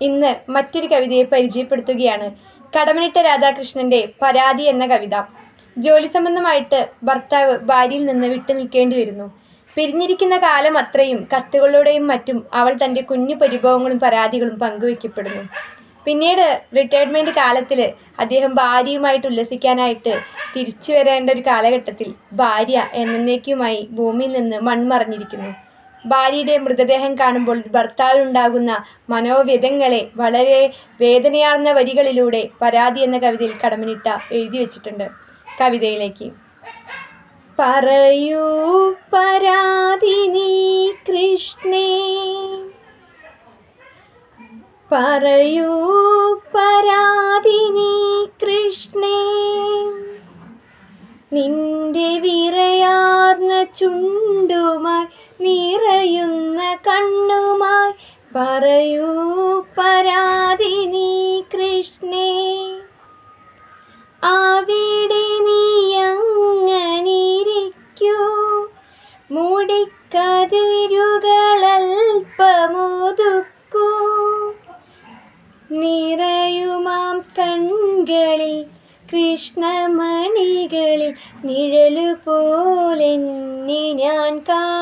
ഇന്ന് മറ്റൊരു കവിതയെ പരിചയപ്പെടുത്തുകയാണ് കടമനിട്ട രാധാകൃഷ്ണന്റെ പരാതി എന്ന കവിത. ജോലി സംബന്ധമായിട്ട് ഭർത്താവ് ഭാര്യയിൽ നിന്ന് വിട്ടു നിൽക്കേണ്ടി വരുന്നു. പിരിഞ്ഞിരിക്കുന്ന കാലം അത്രയും കത്തുകളിലൂടെയും മറ്റും അവൾ തന്റെ കുഞ്ഞു പരിഭവങ്ങളും പരാതികളും പങ്കുവെക്കപ്പെടുന്നു പിന്നീട് റിട്ടയർമെന്റ് കാലത്തിൽ അദ്ദേഹം ഭാര്യയുമായിട്ട് ഉല്ലസിക്കാനായിട്ട് തിരിച്ചു വരേണ്ട ഒരു കാലഘട്ടത്തിൽ ഭാര്യ എന്നേക്കുമായി ഭൂമിയിൽ നിന്ന് മൺമറഞ്ഞിരിക്കുന്നു. ഭാര്യയുടെ മൃതദേഹം കാണുമ്പോൾ ഭർത്താവിനുണ്ടാകുന്ന മനോവ്യതങ്ങളെ വളരെ വേദനയാർന്ന വരികളിലൂടെ പരാതി എന്ന കവിതയിൽ കടമനിട്ട എഴുതി വെച്ചിട്ടുണ്ട്. കവിതയിലേക്ക്. പറയൂ പരാതി നീ കൃഷ്ണേ. പറയൂ പരാതി നീ കൃഷ്ണേ. നിന്റെ വിറയാർന്ന ചുണ്ടുമായി നിറയുന്ന കണ്ണുമായി പറയൂ പരാതി നീ കൃഷ്ണേ. അവിടെ നീ അങ്ങനിരിക്കൂ മൂടിക്കതിരുകളൽപ്പമോതുക്കൂ. നിറയുമാം കൺകളിൽ കൃഷ്ണമണികളിൽ നിഴലുപോലെന്നെ ഞാൻ കാണൂ